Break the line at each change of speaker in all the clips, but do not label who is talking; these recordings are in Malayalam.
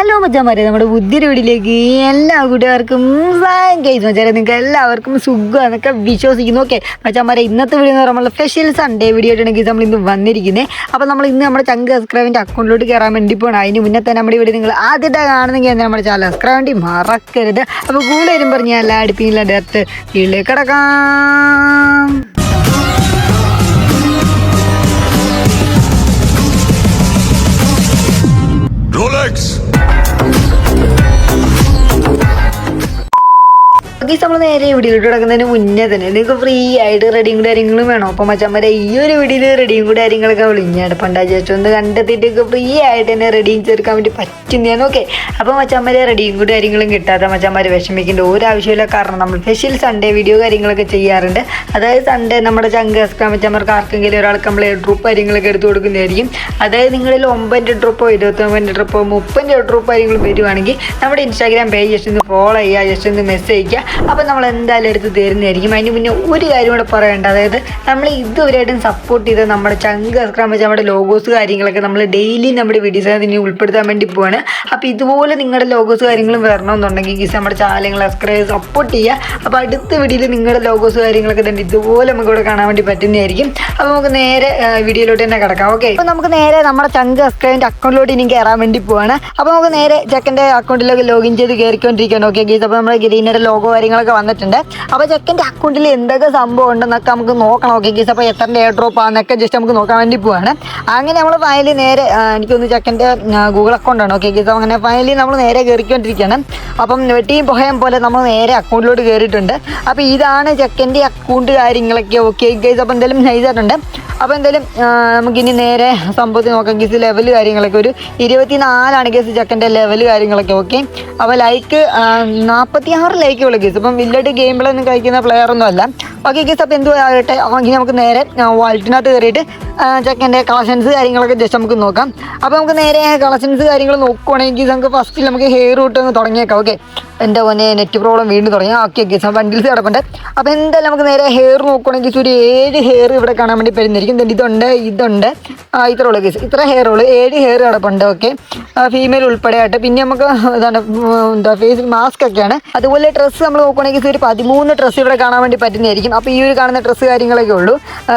ഹലോ മച്ചാമാരെ. നമ്മുടെ ബുദ്ധിയുടെ എല്ലാ കൂട്ടുകാർക്കും കേസ് മച്ചാരെ നിങ്ങൾക്ക് എല്ലാവർക്കും സുഖമാണെന്നൊക്കെ വിശ്വസിക്കുന്നു. ഓക്കെ മച്ചാമാരെ ഇന്നത്തെ വീഡിയോ എന്ന് പറയുമ്പോൾ സ്പെഷ്യൽ സൺഡേ വീഡിയോ ആയിട്ടാണെങ്കിൽ നമ്മൾ ഇന്ന് വന്നിരിക്കുന്നത് അപ്പോൾ നമ്മൾ ഇന്ന് നമ്മുടെ ചങ്ക് സബ്സ്ക്രൈബിന്റെ അക്കൗണ്ടിലോട്ട് കയറാൻ വേണ്ടി പോകണം അതിന് മുന്നേ തന്നെ നമ്മുടെ വീഡിയോ നിങ്ങൾ ആദ്യത്തെ കാണുന്നെങ്കിൽ തന്നെ നമ്മുടെ ചാനൽ സബ്സ്ക്രൈബ് വേണ്ടി മറക്കരുത്. അപ്പോൾ കൂടുതലും പറഞ്ഞ് എല്ലാ അടുപ്പില്ല ഡയറക്റ്റ് വീട്ടിലേക്ക് കിടക്കാം. ഗീസ് നമ്മൾ നേരെ വീഡിയോയിലോട്ട് കിടക്കുന്നതിന് മുന്നേ തന്നെ. നിങ്ങൾക്ക് ഫ്രീ ആയിട്ട് റെഡിയും കൂടെ കാര്യങ്ങളും വേണം? അപ്പം മച്ചമ്മരെ ഈ ഒരു വീഡിയോയിൽ റെഡിയും കൂടെ കാര്യങ്ങളൊക്കെ വിളിഞ്ഞാണ് പണ്ടാ ചേച്ചി ഒന്ന് നിങ്ങൾക്ക് ഫ്രീ ആയിട്ട് തന്നെ റെഡിയും ചേർക്കാൻ വേണ്ടി പറ്റുന്നതാണ് ഓക്കെ അപ്പം മച്ചമ്മരെ റെഡിയും കൂടെ കാര്യങ്ങളും കിട്ടാത്ത മച്ചന്മാർ വിഷമിക്കേണ്ട ഒരു ആവശ്യമില്ല കാരണം നമ്മൾ സ്പെഷ്യൽ സൺഡേ വീഡിയോ കാര്യങ്ങളൊക്കെ ചെയ്യാറുണ്ട്. അതായത് സൺഡേ നമ്മുടെ ചങ്ക് മച്ചമ്മർക്ക് ആർക്കെങ്കിലും ഒരാൾക്ക് നമ്മൾ ഡ്രൂപ്പ് കാര്യങ്ങളൊക്കെ എടുത്തു കൊടുക്കുന്നതായിരിക്കും. അതായത് നിങ്ങളിൽ ഒമ്പതിന്റെ ഡ്രൂപ്പോ ഇരുപത്തൊമ്പതിന്റെ ഡ്രൂപ്പോ മുപ്പതിന്റെ ഡ്രൂപ്പ് കാര്യങ്ങളും വരുവാണെങ്കിൽ നമ്മുടെ ഇൻസ്റ്റാഗ്രാം പേജ് ജസ്റ്റ് ഒന്ന് ഫോളോ ചെയ്യുക ജസ്റ്റ് ഒന്ന് മെസ്സേജ് അയക്കുക അപ്പോൾ നമ്മൾ എന്തായാലും എടുത്ത് തരുന്നതായിരിക്കും. അതിന് മുന്നേ ഒരു കാര്യം കൂടെ പറയേണ്ട. അതായത് നമ്മൾ ഇതുവരെയായിട്ടും സപ്പോർട്ട് ചെയ്ത നമ്മുടെ ചങ്ക് അസ്ക്രാം വെച്ചാൽ നമ്മുടെ ലോഗോസ് കാര്യങ്ങളൊക്കെ നമ്മൾ ഡെയിലി നമ്മുടെ വീഡിയോസ് അതിനെ ഉൾപ്പെടുത്താൻ വേണ്ടി പോവാണ്. അപ്പോൾ ഇതുപോലെ നിങ്ങളുടെ ലോഗോസ് കാര്യങ്ങളും വരണമെന്നുണ്ടെങ്കിൽ ഗീസ് നമ്മുടെ ചാനലുകൾ സബ്സ്ക്രൈബ് സപ്പോർട്ട് ചെയ്യുക. അപ്പോൾ അടുത്ത വീഡിയോയിൽ നിങ്ങളുടെ ലോഗോസ് കാര്യങ്ങളൊക്കെ തന്നെ ഇതുപോലെ നമുക്ക് ഇവിടെ കാണാൻ വേണ്ടി പറ്റുന്നതായിരിക്കും. അപ്പോൾ നമുക്ക് നേരെ വീഡിയോയിലോട്ട് തന്നെ കിടക്കാം. ഓക്കെ അപ്പോൾ നമുക്ക് നേരെ നമ്മുടെ ചങ്ക് സബ്സ്ക്രൈബിന്റെ അക്കൗണ്ടിലോട്ട് ഇനി കയറാൻ വേണ്ടി പോവാണ്. അപ്പോൾ നമുക്ക് നേരെ ചെക്കന്റെ അക്കൗണ്ടിലേക്ക് ലോഗിൻ ചെയ്ത് കയറിക്കൊണ്ടിരിക്കുകയാണ് ഓക്കെ ഗീസ്? അപ്പോൾ നമ്മുടെ ഗ്രീനയുടെ ലോഗോ കാര്യങ്ങളൊക്കെ വന്നിട്ടുണ്ട്. അപ്പോൾ ചെക്കന്റെ അക്കൗണ്ടിൽ എന്തൊക്കെ സംഭവം ഉണ്ടെന്നൊക്കെ നമുക്ക് നോക്കണം. Okay guys. അപ്പോൾ എത്ര എയർ ഡ്രോപ്പ് ആണെന്നൊക്കെ ജസ്റ്റ് നമുക്ക് നോക്കാൻ വേണ്ടി പോവാണ്. അങ്ങനെ നമ്മൾ ഫയലിൽ നേരെ എനിക്കൊന്ന് ചെക്കന്റെ ഗൂഗിൾ അക്കൗണ്ടാണ് ഓക്കെ ഗീസ്. അങ്ങനെ ഫയലിൽ നമ്മൾ നേരെ കയറിക്കൊണ്ടിരിക്കുകയാണ് അപ്പം വെട്ടിയും പുഹയം പോലെ നമ്മൾ നേരെ അക്കൗണ്ടിലോട്ട് കയറിയിട്ടുണ്ട് അപ്പോൾ ഇതാണ് ചെക്കന്റെ അക്കൗണ്ട് കാര്യങ്ങളൊക്കെ. Okay guys. അപ്പോൾ എന്തായാലും നൈസായിട്ടുണ്ട് അപ്പോൾ എന്തായാലും നമുക്ക് നമുക്കിനി നേരെ സംഭവത്തിൽ നോക്കാം. ഗീസ് ലെവൽ കാര്യങ്ങളൊക്കെ ഒരു ഇരുപത്തി നാലാണ് ഗീസ് ചെക്കന്റെ ലെവൽ കാര്യങ്ങളൊക്കെ ഓക്കെ അപ്പോൾ ലൈക്ക് നാൽപ്പത്തി ആറ് ലൈക്ക് ഉള്ള ഗീസ്. അപ്പം വില്ലായിട്ട് ഗെയിമിലൊന്നും കഴിക്കുന്ന പ്ലെയർ ഒന്നും അല്ല. ഓക്കെ ഗീസ് അപ്പോൾ എന്തു ആകട്ടെ? ഇനി നമുക്ക് നേരെ വാൾട്ടിനകത്ത് കയറിയിട്ട് ചെക്കന്റെ കളക്ഷൻസ് കാര്യങ്ങളൊക്കെ ജസ്റ്റ് നമുക്ക് നോക്കാം. അപ്പോൾ നമുക്ക് നേരെ കളക്ഷൻസ് കാര്യങ്ങൾ നോക്കുവാണെങ്കിൽ നമുക്ക് ഫസ്റ്റ് നമുക്ക് ഹെയർ റൂട്ട് ഒന്ന് തുടങ്ങിയേക്കാം ഓക്കെ എന്റെ മോനെ നെറ്റ് പ്രോബ്ലം വീണ്ടും തുടങ്ങി. ഓക്കെ ഓക്കെ ബണ്ടിൽസ് കിടപ്പുണ്ട് അപ്പോൾ എന്തായാലും നമുക്ക് നേരെ ഹെയർ നോക്കുകയാണെങ്കിൽ ഒരു ഏഴ് ഹെയർ ഇവിടെ കാണാൻ വേണ്ടി then ഇതുണ്ട് ഇതുണ്ട് ആ ഇത്ര ഉള്ളു കേസ് ഇത്ര ഹെയർ ഉള്ളു. ഏഴ് ഹെയർ കിടപ്പുണ്ട് ഓക്കെ ഫീമെയിൽ ഉൾപ്പെടെ ആയിട്ട് പിന്നെ നമുക്ക് എന്താണ് എന്താ ഫേസ് മാസ്ക് ഒക്കെയാണ്. അതുപോലെ ഡ്രസ്സ് നമ്മൾ നോക്കുകയാണെങ്കിൽ ഒരു പതിമൂന്ന് ഡ്രസ്സ് ഇവിടെ കാണാൻ വേണ്ടി പറ്റുന്നതായിരിക്കും. അപ്പോൾ ഈ ഒരു കാണുന്ന ഡ്രസ്സ് കാര്യങ്ങളൊക്കെ ഉള്ളൂ.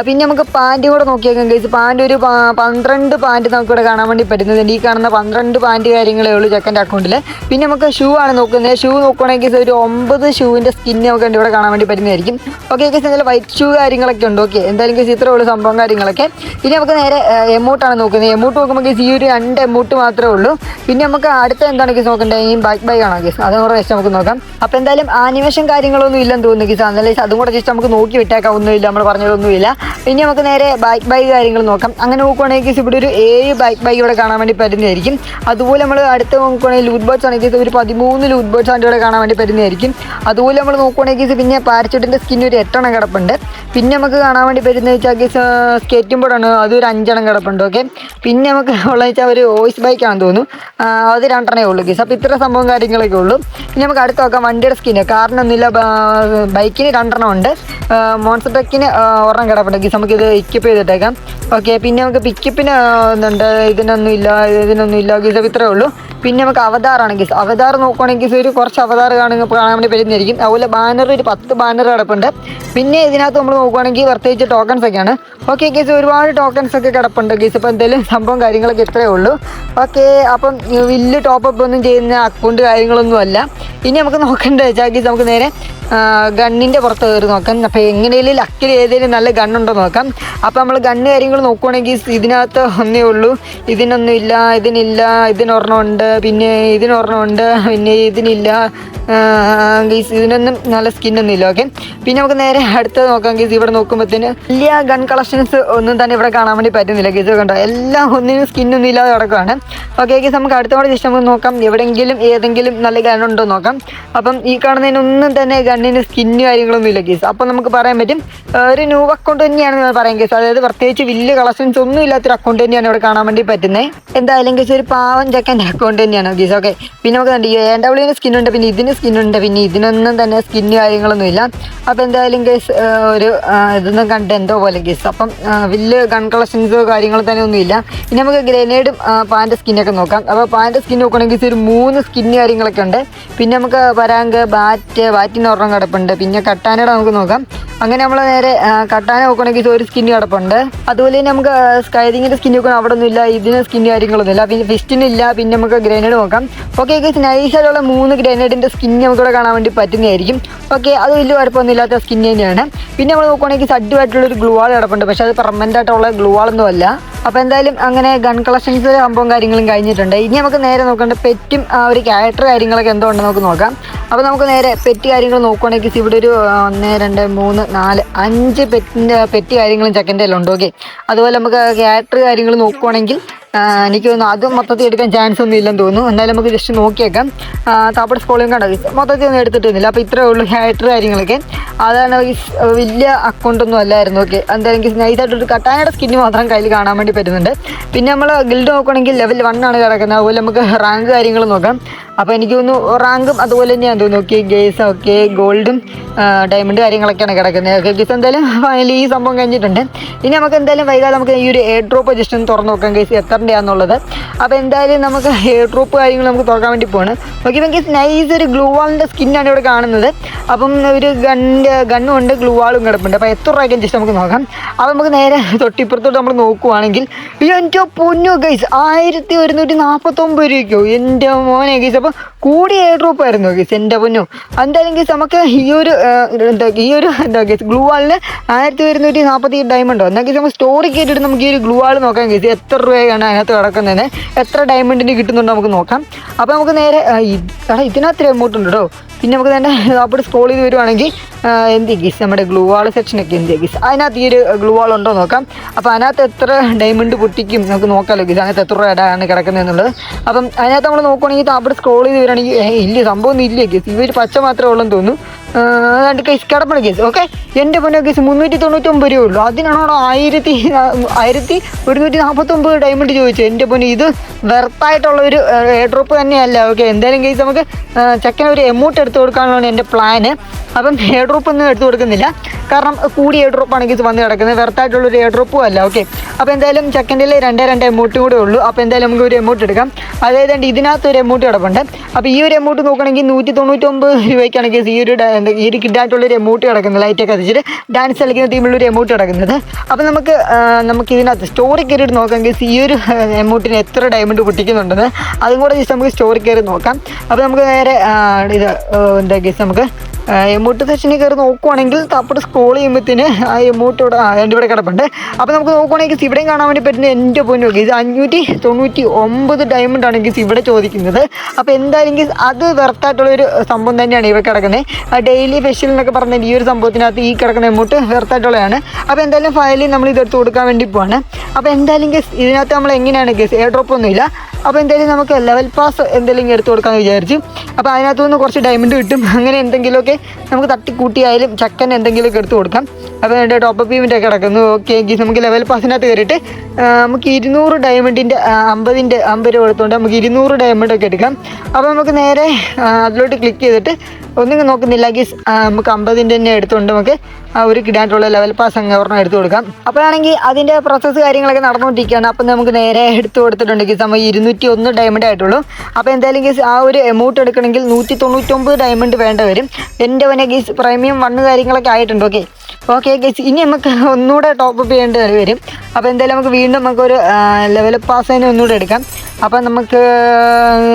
പിന്നെ നമുക്ക് പാന്റ് കൂടെ നോക്കിയേക്കാം കേസ് പാന്റ് ഒരു പന്ത്രണ്ട് പാന്റ് നമുക്ക് ഇവിടെ കാണാൻ വേണ്ടി പറ്റുന്നത് ഈ കാണുന്ന പന്ത്രണ്ട് പാന്റ് കാര്യങ്ങളേ ഉള്ളൂ ചെക്കന്റെ അക്കൗണ്ടിൽ പിന്നെ നമുക്ക് ഷൂ ആണ് നോക്കുന്നത്. ഷൂ നോക്കുകയാണെങ്കിൽ ഒരു ഒമ്പത് ഷൂവിന്റെ സ്കിന്ന് നമുക്ക് ഇവിടെ കാണാൻ വേണ്ടി പറ്റുന്നതായിരിക്കും. ഓക്കെ കേസ് എന്തായാലും വൈറ്റ് ഷൂ കാര്യങ്ങളൊക്കെ ഉണ്ട്. ഓക്കെ എന്തായാലും കേസ് ഇത്രയേ ഉള്ളൂ സംഭവം കാര്യങ്ങളൊക്കെ. ഇനി നമുക്ക് നേരെ എമൗട്ടാണ് നോക്കുന്നത്. എമൗട്ട് നോക്കുമ്പോൾ കേസ് ഈ ഒരു രണ്ട് എമൗട്ട് മാത്രമേ ഉള്ളൂ. പിന്നെ നമുക്ക് അടുത്ത എന്താണ് കേസ് നോക്കേണ്ടത് ഈ ബാക്ക് ബൈ ആണോ കേസ് അതും കൂടെ ജസ്റ്റ് നമുക്ക് നോക്കാം. അപ്പോൾ എന്തായാലും ആനിമേഷൻ കാര്യങ്ങളൊന്നും ഇല്ലെന്ന് തോന്നുന്നു കേസ് എന്നാലും അതും കൂടെ ജസ്റ്റ് നമുക്ക് നോക്കി വിട്ടേക്കാവുന്നില്ല നമ്മൾ പറഞ്ഞതൊന്നുമില്ല. പിന്നെ നമുക്ക് നേരെ ബാക്ക് ബൈ കാര്യങ്ങൾ നോക്കാം. അങ്ങനെ നോക്കുവാണെങ്കിൽ കേസ് ഇവിടെ ഒരു ഏഴ് ബാക്ക് ബൈ ഇവിടെ കാണാൻ വേണ്ടി പറ്റുന്നതായിരിക്കും. അതുപോലെ നമ്മൾ അടുത്ത് നോക്കുവാണെങ്കിൽ ലൂട്ട് ബോട്ട്സ് ആണെങ്കിൽ ഒരു പതിമൂന്ന് ലൂട്ട് ബോട്ട്സ് ആണ് ഇവിടെ കാണാൻ വേണ്ടി പറ്റുന്നതായിരിക്കും. അതുപോലെ നമ്മൾ നോക്കുവാണെങ്കിൽ കേസ് പിന്നെ പാരച്യൂട്ടിന്റെ സ്കിൻ ഒരു എട്ടെണ്ണം കിടപ്പുണ്ട്. പിന്നെ നമുക്ക് കാണാൻ വേണ്ടി പറ്റുന്നത് വെച്ചാൽ സ്കേറ്റിംഗ് ബോർഡാണ് അതൊരു അഞ്ചെണ്ണം കിടപ്പുണ്ട് ഓക്കെ പിന്നെ നമുക്ക് ഉള്ളത് വെച്ചാൽ ഒരു വോയിസ് ബൈക്കാണെന്ന് തോന്നുന്നു. അത് രണ്ടെണ്ണേ ഉള്ളൂ കേസ് അപ്പോൾ ഇത്ര സംഭവം കാര്യങ്ങളൊക്കെ ഉള്ളൂ. ഇനി നമുക്ക് അടുത്ത് നോക്കാം വണ്ടിയുടെ സ്കിന്ന് കാറിനൊന്നുമില്ല ബൈക്കിന് രണ്ടെണ്ണം ഉണ്ട്. മോൺസർ ബൈക്കിന് ഒരെണ്ണം കിടപ്പുണ്ട് കേസ് നമുക്കിത് എക്യൂപ്പ് ചെയ്തിട്ടേക്കാം. ഓക്കെ പിന്നെ നമുക്ക് പിക്കപ്പിന് എന്തുണ്ട് ഇതിനൊന്നും ഇല്ല ഇതിനൊന്നും ഇല്ല ഗീസ്. അപ്പോൾ ഇത്രേ ഉള്ളൂ. പിന്നെ നമുക്ക് അവതാറാണെങ്കിൽ അവതാർ നോക്കുവാണെങ്കിൽ ഒരു കുറച്ച് അവതാർ കാണുക കാണാൻ വേണ്ടി പറ്റുന്നതായിരിക്കും. അതുപോലെ ബാനർ ഒരു പത്ത് ബാനർ കിടപ്പുണ്ട്. പിന്നെ ഇതിനകത്ത് നമ്മൾ നോക്കുവാണെങ്കിൽ പ്രത്യേകിച്ച് ടോക്കൺസ് ഒക്കെയാണ്. ഓക്കെ ഗീസ് ഒരുപാട് ടോക്കൺസ് ഒക്കെ കിടപ്പുണ്ട് ഗീസ് ഇപ്പോൾ എന്തെങ്കിലും സംഭവം കാര്യങ്ങളൊക്കെ ഇത്രയേ ഉള്ളൂ. ഓക്കെ അപ്പം വലിയ ടോപ്പപ്പ് ഒന്നും ചെയ്യുന്ന അക്കൗണ്ട് കാര്യങ്ങളൊന്നും അല്ല. ഇനി നമുക്ക് നോക്കേണ്ടത് വെച്ചാൽ ഗീസ് നമുക്ക് നേരെ ഗണ്ണിന്റെ പുറത്ത് കയറി നോക്കാം. അപ്പോൾ എങ്ങനെയും ലക്കിൽ ഏതെങ്കിലും നല്ല ഗണ്ണുണ്ടോ നോക്കാം. അപ്പോൾ നമ്മൾ ഗണ്ണ് കാര്യങ്ങൾ നോക്കുവാണെങ്കിൽ ഇതിനകത്ത് ഒന്നേ ഉള്ളൂ. ഇതിനൊന്നും ഇല്ല ഇതിനില്ല ഇതിനൊരെണ്ണം ഉണ്ട്. പിന്നെ ഇതിനൊരെണ്ണമുണ്ട് പിന്നെ ഇതിനില്ല. ഗീസ് ഇതിനൊന്നും നല്ല സ്കിന്നൊന്നും ഇല്ല ഓക്കെ പിന്നെ നമുക്ക് നേരെ അടുത്ത് നോക്കാം ഗീസ് ഇവിടെ നോക്കുമ്പോഴത്തേന് വലിയ ഗൺ കളക്ഷൻസ് ഒന്നും തന്നെ ഇവിടെ കാണാൻ വേണ്ടി പറ്റുന്നില്ല ഗീസ് കണ്ടോ? എല്ലാം ഒന്നിനും സ്കിന്നൊന്നും ഇല്ലാതെ കിടക്കുകയാണ് ഓക്കെ ഗീസ് നമുക്ക് അടുത്ത കൂടെ ജസ്റ്റ് നമുക്ക് നോക്കാം എവിടെയെങ്കിലും ഏതെങ്കിലും നല്ല ഗൺ ഉണ്ടോ നോക്കാം. അപ്പം ഈ കാണുന്നതിനൊന്നും തന്നെ ഗണ്ണിന് സ്കിന്ന് കാര്യങ്ങളൊന്നും ഇല്ല ഗീസ് അപ്പം നമുക്ക് പറയാൻ പറ്റും ഒരു ന്യൂ അക്കൗണ്ട് തന്നെയാണ് പറയാൻ ഗീസ് അതായത് പ്രത്യേകിച്ച് വലിയ കളക്ഷൻസ് ഒന്നും ഇല്ലാത്തൊരു അക്കൗണ്ട് തന്നെയാണ് ഇവിടെ കാണാൻ വേണ്ടി പറ്റുന്നത് എന്തായാലും ഗീസ് ഒരു പാവം ചെക്കന്റെ അക്കൗണ്ട് തന്നെയാണ് ഗീസ് ഓക്കെ. പിന്നെ നമുക്ക് കണ്ടു എ ഡബ്ല്യൂന് സ്കിൻ ഉണ്ട് പിന്നെ ഇതിന് സ്കിൻ ഉണ്ട് പിന്നെ ഇതിനൊന്നും തന്നെ സ്കിൻ കാര്യങ്ങളൊന്നും ഇല്ല. അപ്പോൾ എന്തായാലും കേസ് ഒരു ഇതൊന്നും കണ്ട് എന്തോ പോലെ കേസ് അപ്പം വലിയ ഗൺ കളക്ഷൻസോ കാര്യങ്ങളോ തന്നെ ഒന്നും ഇല്ല. ഇനി നമുക്ക് ഗ്രനേഡും പാന്റെ സ്കിന്നൊക്കെ നോക്കാം. അപ്പോൾ പാന്റെ സ്കിൻ നോക്കുകയാണെങ്കിൽ ഒരു മൂന്ന് സ്കിൻ കാര്യങ്ങളൊക്കെ ഉണ്ട്. പിന്നെ നമുക്ക് പരാങ്ക് ബാറ്റ് ബാറ്റിന്റെ ഒരെണ്ണം കിടപ്പുണ്ട്. പിന്നെ കട്ടാനയുടെ നമുക്ക് നോക്കാം. അങ്ങനെ നമ്മൾ നേരെ കട്ടാന നോക്കുകയാണെങ്കിൽ ഒരു സ്കിന്ന് കിടപ്പുണ്ട്. അതുപോലെ തന്നെ നമുക്ക് സ്കൈതിങ്ങിന്റെ സ്കിൻ നോക്കണം അവിടെ ഒന്നും ഇല്ല ഇതിന് സ്കിൻ കാര്യങ്ങളൊന്നും ഇല്ല. പിന്നെ ഫിസ്റ്റിനില്ല പിന്നെ നമുക്ക് ഗ്രനേഡ് നോക്കാം. ഓക്കെ ഗൈസ് നൈസായിട്ടുള്ള മൂന്ന് ഗ്രനേഡിന്റെ സ്കിൻ നമുക്കിവിടെ കാണാൻ വേണ്ടി പറ്റുന്നതായിരിക്കും. ഓക്കെ അത് വലിയ കുഴപ്പമൊന്നുമില്ലാത്ത സ്കിൻ തന്നെയാണ്. പിന്നെ നമ്മൾ നോക്കുകയാണെങ്കിൽ സഡ്ഡുമായിട്ടുള്ളൊരു ഗ്ലൂ വാൾ കിടപ്പുണ്ട്. പക്ഷേ അത് പെർമനന്റ് ആയിട്ടുള്ള ഗ്ലൂ അല്ല അപ്പോൾ എന്തായാലും അങ്ങനെ ഗൺ കളക്ഷൻസ് സംഭവം കാര്യങ്ങളും കഴിഞ്ഞിട്ടുണ്ട്. ഇനി നമുക്ക് നേരെ നോക്കേണ്ട പെറ്റും ആ ഒരു ക്യാരക്ടർ കാര്യങ്ങളൊക്കെ എന്തോ ഉണ്ടെന്ന് നമുക്ക് നോക്കാം. അപ്പോൾ നമുക്ക് നേരെ പെറ്റ് കാര്യങ്ങൾ നോക്കുകയാണെങ്കിൽ ഇവിടെ ഒരു ഒന്ന് രണ്ട് മൂന്ന് നാല് അഞ്ച് പെറ്റിന്റെ പെറ്റ് കാര്യങ്ങളും ചെക്കന്റെ ഉണ്ട് ഓക്കെ അതുപോലെ നമുക്ക് ക്യാരക്ടർ കാര്യങ്ങൾ നോക്കുവാണെങ്കിൽ എനിക്ക് തോന്നുന്നു അത് മൊത്തത്തിൽ എടുക്കാൻ ചാൻസ് ഒന്നും ഇല്ലെന്ന് തോന്നുന്നു. എന്നാലും നമുക്ക് ജസ്റ്റ് നോക്കിയേക്കാം. താപ്പട സ്കോളിയും കണ്ടത് മൊത്തത്തിൽ ഒന്നും എടുത്തിട്ടൊന്നുമില്ല അപ്പോൾ ഇത്രേ ഉള്ളൂ ക്യാരക്ടർ കാര്യങ്ങളൊക്കെ. അതാണ് വലിയ അക്കൗണ്ടൊന്നും അല്ലായിരുന്നു ഓക്കെ എന്തായാലും എനിക്ക് നൈസായിട്ടൊരു കട്ടാനയുടെ സ്കിന്ന് മാത്രം കയ്യിൽ കാണാൻ വേണ്ടി പറ്റുന്നുണ്ട് പിന്നെ നമ്മൾ ഗിൽഡ് നോക്കുകയാണെങ്കിൽ ലെവൽ വൺ ആണ് കിടക്കുന്നത്. അതുപോലെ നമുക്ക് റാങ്ക് കാര്യങ്ങൾ നോക്കാം. അപ്പോൾ എനിക്ക് തോന്നുന്നു റാങ്കും അതുപോലെ തന്നെയാണ് തോന്നുന്നു. ഓക്കെ ഗേസ് ഓക്കെ ഗോൾഡും ഡയമണ്ട് കാര്യങ്ങളൊക്കെയാണ് കിടക്കുന്നത്. ഓക്കെ ഗീസ് എന്തായാലും ഫൈനലി ഈ സംഭവം കഴിഞ്ഞിട്ടുണ്ട്. ഇനി നമുക്ക് എന്തായാലും വൈകാതെ നമുക്ക് ഈ ഒരു എയർ ഡ്രോപ്പ് ജസ്റ്റ് ഒന്ന് തുറന്ന് നോക്കാം ഗേസ് എത്രന്റെയാണെന്നുള്ളത് അപ്പോൾ എന്തായാലും നമുക്ക് എയർ ഡ്രോപ്പ് കാര്യങ്ങൾ നമുക്ക് തുറക്കാൻ വേണ്ടി പോകണം ഓക്കെ ഗേസ് നൈസ് ഒരു ഗ്ലൂ വാളിന്റെ സ്കിന്നാണ് ഇവിടെ കാണുന്നത്. അപ്പം ഒരു ഗണ്ണിന്റെ ഗണ്ണും ഉണ്ട് ഗ്ലൂ വാളും കിടപ്പുണ്ട്. അപ്പോൾ എത്ര രൂപയ്ക്കും ജസ്റ്റ് നമുക്ക് നോക്കാം. അപ്പോൾ നമുക്ക് നേരെ തൊട്ടിപ്പുറത്തോട്ട് നമ്മൾ നോക്കുവാണെങ്കിൽ എന്റെ പൊന്നു ഗൈസ്. ആയിരത്തി ഒരുന്നൂറ്റി നാൽപ്പത്തൊമ്പത് രൂപയ്ക്കോ? എന്റെ മോനെ ഗൈസ് അപ്പം കൂടിയ ഡ്രോപ്പ് ആയിരുന്നു ഗൈസ് എന്റെ പൊന്നു. എന്തായാലും ഗൈസ് നമുക്ക് ഈ ഒരു എന്താ ഈ ഒരു എന്താ ഗൈസ് ഗ്ലൂ വാളിന് ആയിരത്തി ഒരുന്നൂറ്റി നാൽപ്പത്തി ഡയമണ്ടോ എന്നാൽ ഗൈസ് നമുക്ക് സ്റ്റോറി കയറ്റിയിട്ട് നമുക്ക് ഈ ഒരു ഗ്ലൂ വാൾ നോക്കാം ഗൈസ്. എത്ര രൂപയാണ് അതിനകത്ത് കിടക്കുന്നതിന് എത്ര ഡയമണ്ടിന് കിട്ടുന്നുണ്ടോ നമുക്ക് നോക്കാം. അപ്പോൾ നമുക്ക് നേരെ എടാ ഇതിനകത്ത് എമൗണ്ട് ഉണ്ട് കേട്ടോ പിന്നെ നമുക്ക് തന്നെ അവിടെ സ്ക്രോൾ ചെയ്ത് വരുവാണെങ്കിൽ എന്ത് ഗീസ് നമ്മുടെ ഗ്ലൂ വാൾ സെക്ഷനൊക്കെ എന്ത് ഗീസ്. അതിനകത്ത് ഈ ഒരു ഗ്ലൂ വാൾ ഉണ്ടോ നോക്കാം. അപ്പോൾ അതിനകത്ത് എത്ര പൊട്ടിക്കും. നമുക്ക് നോക്കാമല്ലോ ഇതിനകത്ത് എത്ര രൂപയാണ് കിടക്കുന്നത് എന്നുള്ളത്. അപ്പം അതിനകത്ത് നമ്മൾ നോക്കുവാണെങ്കിൽ അവിടെ സ്ക്രോൾ ചെയ്ത് വരികയാണെങ്കിൽ ഇല്ല സംഭവം ഒന്നും ഇല്ല. ഇവർ പച്ച മാത്രമേ ഉള്ളെന്ന് തോന്നുന്നു. രണ്ട് കേസ് കിടപ്പണ കേസ് ഓക്കെ എന്റെ പൊന്നെ കേസ് മുന്നൂറ്റി തൊണ്ണൂറ്റൊമ്പത് രൂപ ഉള്ളൂ. അതിനാണോ ആയിരത്തി ആയിരത്തി ഒരുന്നൂറ്റി നാൽപ്പത്തൊമ്പത് ഡയമണ്ട് ചോദിച്ചത്. എന്റെ പൊന്നെ ഇത് വെർത്തായിട്ടുള്ള ഒരു എയർ ഡ്രോപ്പ് തന്നെയല്ല ഓക്കെ എന്തായാലും കേസ് നമുക്ക് ചെക്കൻ ഒരു എമൗണ്ട് എടുത്തു കൊടുക്കാനാണ് എന്റെ പ്ലാന് അപ്പം എയർ ഡ്രോപ്പ് ഒന്നും എടുത്തു കൊടുക്കുന്നില്ല. കാരണം കൂടി എയർ ഡ്രോപ്പ് ആണ് കേസ് വന്ന് കിടക്കുന്നത്. വെർത്തായിട്ടുള്ള ഒരു എയർ ഡ്രോപ്പും അല്ല ഓക്കെ അപ്പോൾ എന്തായാലും ചെക്കന്റെ രണ്ടേ രണ്ട് എമൗണ്ടും കൂടെ ഉള്ളൂ. അപ്പോൾ എന്തായാലും നമുക്ക് ഒരു എമൗണ്ട് എടുക്കാം. അതായത് ഇതിനകത്ത് ഒരു എമൗണ്ട് കിടപ്പുണ്ട്. അപ്പോൾ ഈ ഒരു എമൗണ്ട് നോക്കുകയാണെങ്കിൽ നൂറ്റി തൊണ്ണൂറ്റൊമ്പത് രൂപയ്ക്കാണ് കേസ് ഈ ഒരു ഈ ഒരു കിഡായിട്ടുള്ള ഒരു എമൗട്ട് കിടക്കുന്നത് ലൈറ്റൊക്കെ കത്തിച്ചിട്ട് ഡാൻസ് കളിക്കുന്ന ടീമിലുള്ള ഒരു എമൗട്ട് കിടക്കുന്നത്. അപ്പോൾ നമുക്ക് നമുക്ക് ഇതിനകത്ത് സ്റ്റോറി കയറിയിട്ട് നോക്കാമെങ്കിൽ ഈ ഒരു എമൗട്ടിന് എത്ര ഡയമണ്ട് പൊട്ടിക്കുന്നുണ്ടെന്ന്. അതും കൂടെ ജസ്റ്റ് നമുക്ക് സ്റ്റോറി കയറി നോക്കാം. അപ്പോൾ നമുക്ക് നേരെ ഇത് എന്താ ഗസ് നമുക്ക് എമൗണ്ട് സെക്ഷനിൽ കയറി നോക്കുവാണെങ്കിൽ തപ്പോട്ട് സ്ക്രോൾ ചെയ്യുമ്പോഴത്തേന് ആ എമൗണ്ട് ഇവിടെ എന്റെ ഇവിടെ കിടപ്പുണ്ട്. അപ്പോൾ നമുക്ക് നോക്കുവാണെങ്കിൽ ഇവിടെയും കാണാൻ വേണ്ടി പറ്റുന്ന എന്റെ പൊന്നു ഇത് അഞ്ഞൂറ്റി തൊണ്ണൂറ്റി ഒമ്പത് ഡയമണ്ട് ആണെങ്കിൽ ഇവിടെ ചോദിക്കുന്നത്. അപ്പോൾ എന്തായാലും ഗീസ് അത് വെർത്തായിട്ടുള്ളൊരു സംഭവം തന്നെയാണ് ഇവിടെ കിടക്കുന്നത് ഡെയിലി ഫെഷ്യൽ എന്നൊക്കെ പറഞ്ഞ ഈ ഒരു സംഭവത്തിനകത്ത് ഈ കിടക്കുന്ന എമൗണ്ട് വെർത്തായിട്ടുള്ളതാണ് അപ്പോൾ എന്തായാലും ഫയലിൽ നമ്മൾ ഇതെടുത്ത് കൊടുക്കാൻ വേണ്ടി പോവാണ്. അപ്പോൾ എന്തായാലും ഗസ് ഇതിനകത്ത് നമ്മൾ എങ്ങനെയാണ് ഗസ് എയർ ഡ്രോപ്പ് ഒന്നുമില്ല. അപ്പോൾ എന്തായാലും നമുക്ക് ലെവൽ പാസ് എന്തെങ്കിലും എടുത്ത് കൊടുക്കാമെന്ന് വിചാരിച്ചു. അപ്പോൾ അതിനകത്തുനിന്ന് കുറച്ച് ഡയമണ്ട് കിട്ടും. അങ്ങനെ എന്തെങ്കിലുമൊക്കെ നമുക്ക് തട്ടിക്കൂട്ടിയായാലും ചക്കൻ എന്തെങ്കിലുമൊക്കെ എടുത്ത് കൊടുക്കാം. അപ്പോൾ എന്റെ ടോപ്പ് പേയ്മെന്റ് ഒക്കെ കിടക്കുന്നു. ഓക്കെ എങ്കിൽ നമുക്ക് ലെവൽ പാസിനകത്ത് കയറിയിട്ട് നമുക്ക് ഇരുന്നൂറ് ഡയമണ്ടിന്റെ അമ്പതിന്റെ അമ്പത് രൂപ കൊടുത്തുകൊണ്ട് നമുക്ക് ഇരുന്നൂറ് ഡയമണ്ട് ഒക്കെ എടുക്കാം. അപ്പോൾ നമുക്ക് നേരെ അതിലോട്ട് ക്ലിക്ക് ചെയ്തിട്ട് ഒന്നും നോക്കുന്നില്ലെങ്കിൽ നമുക്ക് അമ്പതിന്റെ തന്നെ എടുത്തുകൊണ്ട് നമുക്ക് ഒരു കിടാനുള്ള ലെവൽ പാസ് അങ്ങ് ഒരെണ്ണം എടുത്തു കൊടുക്കാം. അപ്പോഴാണെങ്കിൽ അതിന്റെ പ്രോസസ്സ് കാര്യങ്ങളൊക്കെ നടന്നുകൊണ്ടിരിക്കുകയാണ്. അപ്പം നമുക്ക് നേരെ എടുത്തു കൊടുത്തിട്ടുണ്ടെങ്കിൽ സമയം ഇരുന്നൂറ്റി ഒന്ന് ഡയമണ്ട് ആയിട്ടുള്ളൂ. അപ്പോൾ എന്തായാലും ഗീസ് ആ ഒരു എമൗണ്ട് എടുക്കണമെങ്കിൽ നൂറ്റി തൊണ്ണൂറ്റൊമ്പത് ഡയമണ്ട് വേണ്ട വരും. എന്റെ വനെ ഗീസ് പ്രീമിയം വണ്ണ് കാര്യങ്ങളൊക്കെ ആയിട്ടുണ്ട്. ഓക്കെ ഓക്കെ ഗൈസ് ഇനി നമുക്ക് ഒന്നുകൂടെ ടോപ്പ് അപ്പ് ചെയ്യേണ്ടി വരും. അപ്പോൾ എന്തായാലും നമുക്ക് വീണ്ടും നമുക്കൊരു ലെവൽ പാസ് തന്നെ ഒന്നുകൂടെ എടുക്കാം. അപ്പം നമുക്ക്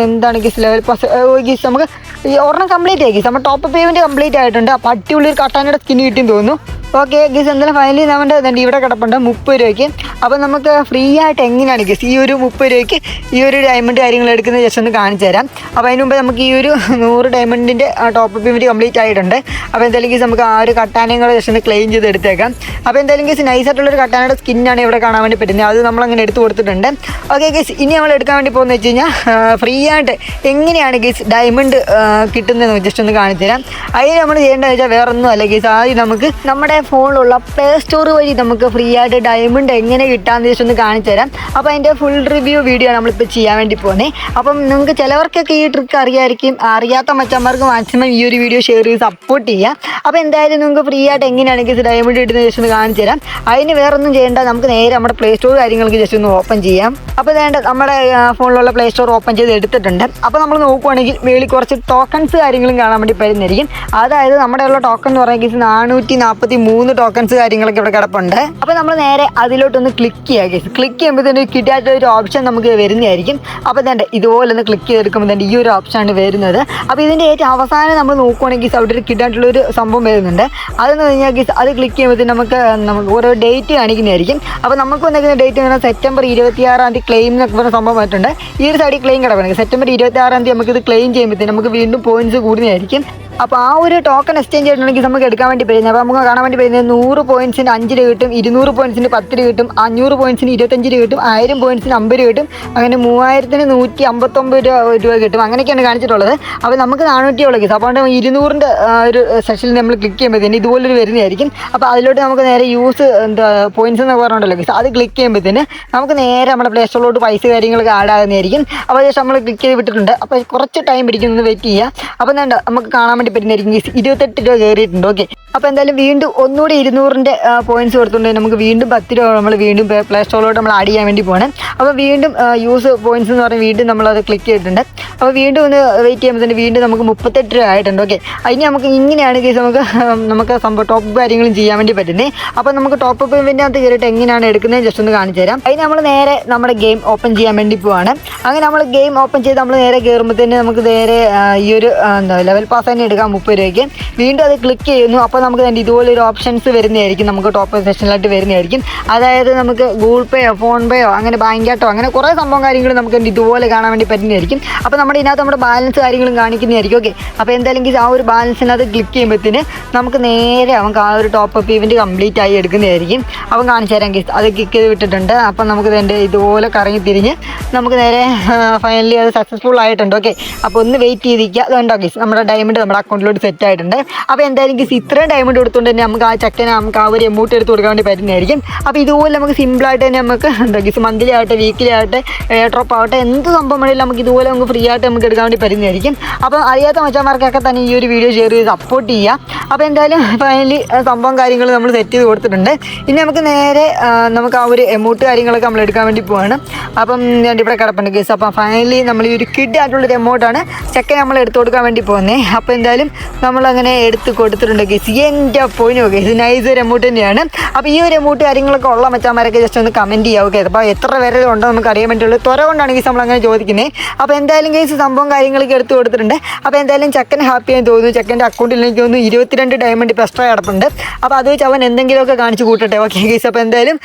എന്താണ് ഗീസ് ലെവൽ പാസ് ഗീസ് നമുക്ക് ഈ ഒരെണ്ണം കംപ്ലീറ്റ് ആയി ഗീസ് നമ്മൾ ടോപ്പ് പേയ്മെന്റ് കംപ്ലീറ്റ് ആയിട്ടുണ്ട്. അപ്പോൾ അടിപൊളി ഒരു കട്ടാനയുടെ സ്കിൻ കിട്ടിയെന്ന് തോന്നുന്നു. ഓക്കെ ഗീസ് എന്തായാലും ഫൈനലി നമ്മുടെ ഇവിടെ കിടപ്പുണ്ട് മുപ്പത് രൂപയ്ക്ക്. അപ്പോൾ നമുക്ക് ഫ്രീ ആയിട്ട് എങ്ങനെയാണ് ഗീസ് ഈ ഒരു മുപ്പത് രൂപയ്ക്ക് ഈ ഒരു ഡയമണ്ട് കാര്യങ്ങൾ എടുക്കുന്നത് ജസ്റ്റ് ഒന്ന് കാണിച്ചു തരാം. അപ്പോൾ അതിന് മുമ്പ് നമുക്ക് ഈ ഒരു നൂറ് ഡയമണ്ടിന്റെ ടോപ്പ് പേയ്മെന്റ് കംപ്ലീറ്റ് ആയിട്ടുണ്ട്. അപ്പോൾ എന്തായാലും ഗീസ് നമുക്ക് ആ ഒരു കട്ടാനയും കൂടെ ജസ്റ്റ് ഒന്ന് ക്ലെയിം ചെയ്ത് എടുത്തേക്കാം. അപ്പോൾ എന്തായാലും ഗീസ് നൈസായിട്ടുള്ളൊരു കട്ടാനയുടെ സ്കിന്നാണ് ഇവിടെ കാണാൻ വേണ്ടി പറ്റുന്നത്. അത് നമ്മളങ്ങനെ എടുത്ത് കൊടുത്തിട്ടുണ്ട്. ഓക്കെ ഗീസ് ഇനി നമ്മൾ എടുക്കാൻ വേണ്ടി പോകുന്നത് വെച്ച് കഴിഞ്ഞാൽ ഫ്രീ ആയിട്ട് എങ്ങനെയാണ് ഗീസ് ഡയമണ്ട് കിട്ടുന്നതെന്ന് ജസ്റ്റ് ഒന്ന് കാണിച്ചു തരാം. അതിന് നമ്മൾ ചെയ്യേണ്ടതെന്ന് വെച്ചാൽ വേറെ ഒന്നും അല്ല ഗീസ് ആദ്യം നമുക്ക് നമ്മുടെ ഫോണിലുള്ള പ്ലേ സ്റ്റോർ വഴി നമുക്ക് ഫ്രീ ആയിട്ട് ഡയമണ്ട് എങ്ങനെ കിട്ടാമെന്ന് ജസ്റ്റ് ഒന്ന് കാണിച്ചു തരാം. അപ്പോൾ അതിന്റെ ഫുൾ റിവ്യൂ വീഡിയോ നമ്മളിപ്പോൾ ചെയ്യാൻ വേണ്ടി പോകുന്നത് അപ്പം നിങ്ങൾക്ക് ചിലവർക്കൊക്കെ ഈ ട്രിക്ക് അറിയായിരിക്കും. അറിയാത്ത മച്ചന്മാർക്ക് മാക്സിമം ഈ ഒരു വീഡിയോ ഷെയർ ചെയ്ത് സപ്പോർട്ട് ചെയ്യുക അപ്പോൾ എന്തായാലും നിങ്ങൾക്ക് ഫ്രീ ആയിട്ട് എങ്ങനെയാണെങ്കിൽ ഡയമണ്ട് കിട്ടുന്ന ജസ്റ്റ് ഒന്ന് കാണിച്ചു തരാം. അതിന് വേറൊന്നും ചെയ്യേണ്ട നമുക്ക് നേരെ നമ്മുടെ പ്ലേ സ്റ്റോർ കാര്യങ്ങൾക്ക് ജസ്റ്റ് ഒന്ന് ഓപ്പൺ ചെയ്യാം. അപ്പോൾ വേണ്ട നമ്മുടെ ഫോണിലുള്ള പ്ലേ സ്റ്റോർ ഓപ്പൺ ചെയ്ത് എടുത്തിട്ടുണ്ട്. അപ്പോൾ നമ്മൾ നോക്കുവാണെങ്കിൽ മേളിൽ കുറച്ച് ടോക്കൺസ് കാര്യങ്ങളും കാണാൻ വേണ്ടി പറ്റുന്നതായിരിക്കും. അതായത് നമ്മുടെ ഉള്ള ടോക്കൺ എന്ന് പറയുന്നത് നാനൂറ്റി നാൽപ്പത്തി മൂന്ന് ടോക്കൺസ് കാര്യങ്ങളൊക്കെ ഇവിടെ കിടപ്പുണ്ട്. അപ്പോൾ നമ്മൾ നേരെ അതിലോട്ടൊന്ന് ക്ലിക്ക് ചെയ്യുക ഗീസ് ക്ലിക്ക് ചെയ്യുമ്പോൾ തന്നെ കിട്ടാത്ത ഒരു ഓപ്ഷൻ നമുക്ക് വരുന്നതായിരിക്കും. അപ്പോൾ തന്നെ ഇതുപോലെ ഒന്ന് ക്ലിക്ക് ചെയ്തെടുക്കുമ്പോൾ തന്നെ ഈ ഒരു ഓപ്ഷൻ ആണ് വരുന്നത്. അപ്പോൾ ഇതിന്റെ ഏറ്റവും അവസാനം നമ്മൾ നോക്കുവാണെങ്കിൽ അവിടെ ഒരു കിട്ടായിട്ടുള്ള ഒരു സംഭവം വരുന്നുണ്ട്. അതെന്ന് കഴിഞ്ഞാൽ ഗീസ് അത് ക്ലിക്ക് ചെയ്യുമ്പോൾ നമുക്ക് നമുക്ക് ഓരോ ഡേറ്റ് കാണിക്കുന്നതായിരിക്കും. അപ്പോൾ നമുക്ക് വന്നിരിക്കുന്ന ഡേറ്റ് എന്ന് പറഞ്ഞാൽ സെപ്റ്റംബർ ഇരുപത്തി ആറാം തീയതി ക്ലെയിം എന്നൊക്കെ പറഞ്ഞ സംഭവം വന്നിട്ടുണ്ട് ഈ ഒരു സൈഡിൽ ക്ലെയിം കിടക്കണം സെപ്റ്റംബർ ഇരുപത്തി ആറാം തീയതി നമുക്ക് ഇത് ക്ലെയിം ചെയ്യുമ്പോഴത്തേക്കും നമുക്ക് വീണ്ടും പോയിന്റ്സ് കൂടുന്നതായിരിക്കും. അപ്പോൾ ആ ഒരു ടോക്കൺ എക്സ്ചേഞ്ച് ചെയ്തിട്ടുണ്ടെങ്കിൽ നമുക്ക് എടുക്കാൻ വേണ്ടി പറ്റുന്നത്. അപ്പോൾ നമുക്ക് കാണാൻ വേണ്ടി പറ്റുന്നത് നൂറ് പോയിന്റ്സിന് അഞ്ച് രൂപ കിട്ടും ഇരുന്നൂറ് പത്ത് രൂപ കിട്ടും അഞ്ഞൂറ് പോയിന്റ്സിന് ഇരുപത്തഞ്ച് രൂപ കിട്ടും ആയിരം പോയിന്റ്സിന് അമ്പത് രൂപ കിട്ടും അങ്ങനെ മൂവായിരത്തിന് നൂറ്റി അമ്പത്തൊമ്പത് രൂപ രൂപ കിട്ടും. അങ്ങനെയൊക്കെയാണ് കാണിച്ചിട്ടുള്ളത്. അപ്പോൾ നമുക്ക് നാനൂറ്റിയുള്ള കേസ് അപ്പോൾ ഇരുന്നൂറിന്റെ ഒരു സെഷനിൽ നമ്മൾ ക്ലിക്ക് ചെയ്യുമ്പോഴത്തേന് ഇതുപോലൊരു വരുന്നതായിരിക്കും. അപ്പോൾ അതിലോട്ട് നമുക്ക് നേരെ യൂസ് എന്താ പോയിന്റ്സ് എന്ന് പറഞ്ഞിട്ടുണ്ടല്ലോ കേസ് അത് ക്ലിക്ക് ചെയ്യുമ്പോഴത്തേന് നമുക്ക് നേരെ നമ്മുടെ പ്ലേ സ്റ്റോറിലോട്ട് പൈസ കാര്യങ്ങളൊക്കെ ആഡ് ആകുന്നതായിരിക്കും. അപ്പോൾ ശേഷം നമ്മൾ ക്ലിക്ക് ചെയ്ത് വിട്ടിട്ടുണ്ട്. അപ്പോൾ കുറച്ച് ടൈം പിടിക്കുന്നത് വെയിറ്റ് ചെയ്യുക അപ്പോൾ നമുക്ക് കാണാൻ വേണ്ടി പറ്റുന്നതായിരിക്കും ഗീസ് ഇരുപത്തെട്ട് രൂപ കയറിയിട്ടുണ്ട്. ഓക്കെ അപ്പോൾ എന്തായാലും വീണ്ടും ഒന്നുകൂടി ഇരുന്നൂറിന്റെ പോയിന്റ്സ് കൊടുത്തുകൊണ്ട് നമുക്ക് വീണ്ടും പത്ത് രൂപ നമ്മൾ വീണ്ടും പ്ലേ സ്റ്റോറിലോട്ട് നമ്മൾ ആഡ് ചെയ്യാൻ വേണ്ടി പോകണം അപ്പോൾ വീണ്ടും യൂസ് പോയിന്റ്സ് എന്ന് പറഞ്ഞാൽ വീണ്ടും നമ്മൾ അത് ക്ലിക്ക് ചെയ്തിട്ടുണ്ട്. അപ്പോൾ വീണ്ടും ഒന്ന് വെയിറ്റ് ചെയ്യുമ്പോൾ തന്നെ വീണ്ടും നമുക്ക് മുപ്പത്തെട്ട് രൂപ ആയിട്ടുണ്ട്. ഓക്കെ അതിന് നമുക്ക് ഇങ്ങനെയാണ് കേസ് നമുക്ക് നമുക്ക് സംഭവം ടോപ്പ് കാര്യങ്ങളും ചെയ്യാൻ വേണ്ടി പറ്റുന്നത് അപ്പോൾ നമുക്ക് ടോപ്പ് പേയ്മെന്റ് അകത്ത് കയറിയിട്ട് എങ്ങനെയാണ് എടുക്കുന്നത് ജസ്റ്റ് ഒന്ന് കാണിച്ചു തരാം. അതിന് നമ്മൾ നേരെ നമ്മുടെ ഗെയിം ഓപ്പൺ ചെയ്യാൻ വേണ്ടി പോവാണ്. അങ്ങനെ നമ്മൾ ഗെയിം ഓപ്പൺ ചെയ്ത് നമ്മൾ നേരെ കയറുമ്പോൾ തന്നെ നമുക്ക് നേരെ ഈ ഒരു എന്താ ലെവൽ പാസ് തന്നെ മുപ്പത് രൂപയ്ക്ക്. വീണ്ടും അത് ക്ലിക്ക് ചെയ്യുന്നു. അപ്പോൾ നമുക്ക് തന്നെ ഇതുപോലെ ഒരു ഓപ്ഷൻസ് വരുന്നതായിരിക്കും. നമുക്ക് ടോപ്പ് സെഷനിലായിട്ട് വരുന്നതായിരിക്കും. അതായത് നമുക്ക് ഗൂഗിൾ പേയോ ഫോൺ പേയോ അങ്ങനെ ബാങ്കാട്ടോ അങ്ങനെ കുറേ സംഭവം കാര്യങ്ങൾ നമുക്ക് ഇതുപോലെ കാണാൻ വേണ്ടി പറ്റുന്നതായിരിക്കും. അപ്പോൾ നമ്മുടെ ഇതിനകത്ത് നമ്മുടെ ബാലൻസ് കാര്യങ്ങളും കാണിക്കുന്നതായിരിക്കും. ഓക്കെ അപ്പോൾ എന്തായാലും ആ ഒരു ബാലൻസിനകത്ത് ക്ലിക്ക് ചെയ്യുമ്പോഴത്തേന് നമുക്ക് നേരെ നമുക്ക് ആ ഒരു ടോപ്പ് അപ്പ് ഇവന്റ് കംപ്ലീറ്റ് ആയി എടുക്കുന്നതായിരിക്കും. അപ്പം കാണിച്ചു തരാം കേസ് അത് ക്ലിക്ക് ചെയ്ത് വിട്ടിട്ടുണ്ട്. അപ്പം നമുക്ക് ഇതിന്റെ ഇതുപോലെ കറങ്ങി തിരിഞ്ഞ് നമുക്ക് നേരെ ഫൈനലി അത് സക്സസ്ഫുൾ ആയിട്ടുണ്ട്. ഓക്കെ അപ്പോൾ ഒന്ന് വെയിറ്റ് ചെയ്തിരിക്കുക. അതുകൊണ്ടോ ഗീസ് നമ്മുടെ ഡയമണ്ട് നമ്മുടെ അക്കൗണ്ടിലോട്ട് സെറ്റ് ആയിട്ടുണ്ട്. അപ്പോൾ എന്തായാലും ഇത്രയും ഡയമണ്ട് കൊടുത്തുകൊണ്ട് തന്നെ നമുക്ക് ആ ചക്കനെ നമുക്ക് ആ ഒരു എമൗണ്ട് എടുത്ത് കൊടുക്കാൻ വേണ്ടി പറ്റുന്നതായിരിക്കും. അപ്പോൾ ഇതുപോലെ നമുക്ക് സിമ്പിളായിട്ട് തന്നെ നമുക്ക് എന്താ ഗീസ് മന്ത്ലി ആവട്ടെ വീക്കിലി ആവട്ടെ ഡ്രോപ്പ് ആവട്ടെ എന്ത് സംഭവം വേണമെങ്കിലും നമുക്ക് ഇതുപോലെ നമുക്ക് ഫ്രീ ആയിട്ട് നമുക്ക് എടുക്കാൻ വേണ്ടി പറ്റുന്നതായിരിക്കും. അപ്പോൾ അറിയാത്ത മച്ചാമാർക്കൊക്കെ തന്നെ ഈ ഒരു വീഡിയോ ഷെയർ ചെയ്ത് സപ്പോർട്ട് ചെയ്യുക. അപ്പോൾ എന്തായാലും ഫൈനലി സംഭവം കാര്യങ്ങൾ നമ്മൾ സെറ്റ് ചെയ്ത് കൊടുത്തിട്ടുണ്ട്. ഇനി നമുക്ക് നേരെ നമുക്ക് ആ ഒരു എമൗണ്ട് കാര്യങ്ങളൊക്കെ നമ്മൾ എടുക്കാൻ വേണ്ടി പോവാണ്. അപ്പം ഞാൻ ഇവിടെ കിടപ്പുണ്ട് കേസ് അപ്പം ഫൈനലി നമ്മൾ ഈ ഒരു കിഡ് ആയിട്ടുള്ളൊരു എമൗണ്ടാണ് ചെക്കൻ നമ്മൾ എടുത്തു കൊടുക്കാൻ വേണ്ടി പോകുന്നത് അപ്പോൾ എന്തായാലും നമ്മളങ്ങനെ എടുത്ത് കൊടുത്തിട്ടുണ്ട് കേസ് എന്റെ പോയിന്റ് ഓക്കെ ഇത് നൈസ് ഒരു തന്നെയാണ്. അപ്പോൾ ഈ ഒരു എമൗണ്ട് കാര്യങ്ങളൊക്കെ ഉള്ള മച്ചാന്മാരൊക്കെ ജസ്റ്റ് ഒന്ന് കമന്റ് ചെയ്യുക ഓക്കെ അപ്പോൾ എത്ര പേരെ ഉണ്ടോ നമുക്ക് അറിയാൻ പറ്റുള്ളൂ. ത്വര കൊണ്ടാണ് നമ്മൾ അങ്ങനെ ചോദിക്കുന്നത് അപ്പോൾ എന്തായാലും കേസ് സംഭവം കാര്യങ്ങളൊക്കെ എടുത്ത് കൊടുത്തിട്ടുണ്ട്. അപ്പോൾ എന്തായാലും ചെക്കൻ ഹാപ്പി ആയി തോന്നുന്നു. ചെക്കന്റെ അക്കൗണ്ടിൽ എനിക്ക് തോന്നുന്നു ഇരുപത്തിരണ്ട് ഡയമണ്ട് ഇപ്പോൾ എക്സ്ട്രാ കിടപ്പുണ്ട് അപ്പോൾ അത് വെച്ച് അവൻ എന്തെങ്കിലുമൊക്കെ കാണിച്ച് കൂട്ടട്ടെ. ഓക്കെ കേസ് അപ്പോൾ എന്തായാലും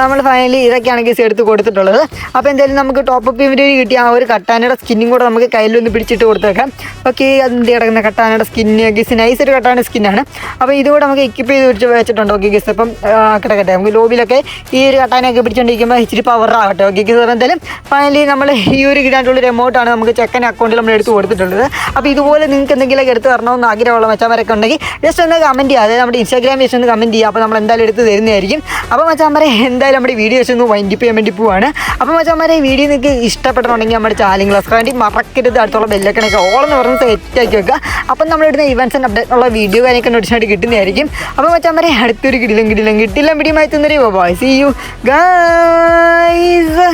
നമ്മൾ ഫൈനലി ഇതൊക്കെയാണ് കേസ് എടുത്ത് കൊടുത്തിട്ടുള്ളത്. അപ്പോൾ എന്തായാലും നമുക്ക് ടോപ്പ് അപ്പ് ഇവർ കിട്ടിയ ആ ഒരു കട്ടാനയുടെ സ്കിന്നും കൂടെ നമുക്ക് കയ്യിലൊന്ന് പിടിച്ചിട്ട് കൊടുത്തേക്കാം. ഓക്കെ അതിന്റെ കിടക്കുന്ന കട്ടാനയുടെ സ്കിന്ന് ഗിസ് ഒരു കട്ടാന സ്കിന്നാണ് അപ്പോൾ ഇതുകൂടെ നമുക്ക് എക്യുപ്പ് ചെയ്ത് വെച്ച് വെച്ചിട്ടുണ്ട്. ഓക്കെ ഗിസ് അപ്പം ആ, കട്ടെ നമുക്ക് ലോബിലൊക്കെ ഈ ഒരു കട്ടാനയൊക്കെ പിടിച്ചുകൊണ്ടിരിക്കുമ്പോൾ ഇച്ചിരി പവർ ആവട്ടെ. ഓക്കെ ഗിസ് എന്തായാലും ഫൈനലി നമ്മൾ ഈ ഒരു കിട്ടാനുള്ളൊരു എമൗണ്ടാണ് നമുക്ക് ചെക്കൻ അക്കൗണ്ടിൽ നമ്മൾ എടുത്ത് കൊടുത്തിട്ടുള്ളത്. അപ്പോൾ ഇതുപോലെ നിങ്ങൾക്ക് എന്തെങ്കിലുമൊക്കെ എടുത്ത് തരണമെന്ന് ആഗ്രഹമുള്ള മച്ചാന്മാരൊക്കെ ഉണ്ടെങ്കിൽ ജസ്റ്റ് ഒന്ന് കമന്റ് ചെയ്യുക. അതായത് നമ്മുടെ ഇൻസ്റ്റാഗ്രാം ജസ്റ്റ് ഒന്ന് കമന്റ് ചെയ്യുക. അപ്പോൾ നമ്മൾ എന്തായാലും എടുത്ത് തരുന്നതായിരിക്കും. അപ്പോൾ മച്ചാന്മാരെ എന്തായാലും നമ്മുടെ വീഡിയോസ് ഒന്ന് വൈൻഡിപ്പ് ചെയ്യാൻ വേണ്ടി പോവാണ്. അപ്പോൾ മച്ചാമാരെ വീഡിയോ നിങ്ങൾക്ക് ഇഷ്ടപ്പെട്ടിട്ടുണ്ടെങ്കിൽ നമ്മുടെ ചാലിംഗ് ക്ലാസ് സബ്സ്ക്രൈബ് മറക്കരുത്. അടുത്തുള്ള ബെല്ലക്കണൊക്കെ ഓൾ എന്ന് പറഞ്ഞ് സെറ്റാക്കി വെക്കുക. അപ്പം നമ്മളിടുന്ന ഇവൻസ് ആൻഡ് അപ്ഡേറ്റ് ഉള്ള വീഡിയോ കാര്യമൊക്കെ നോട്ടിഫിക്കേഷൻ കിട്ടുന്നതായിരിക്കും. അപ്പോൾ മച്ചാന്മാരെ അടുത്തൊരു കിടിലും കിടിലും കിട്ടില്ല വീഡിയോ തന്നെ ബോയ് സി യു ഗൈസ്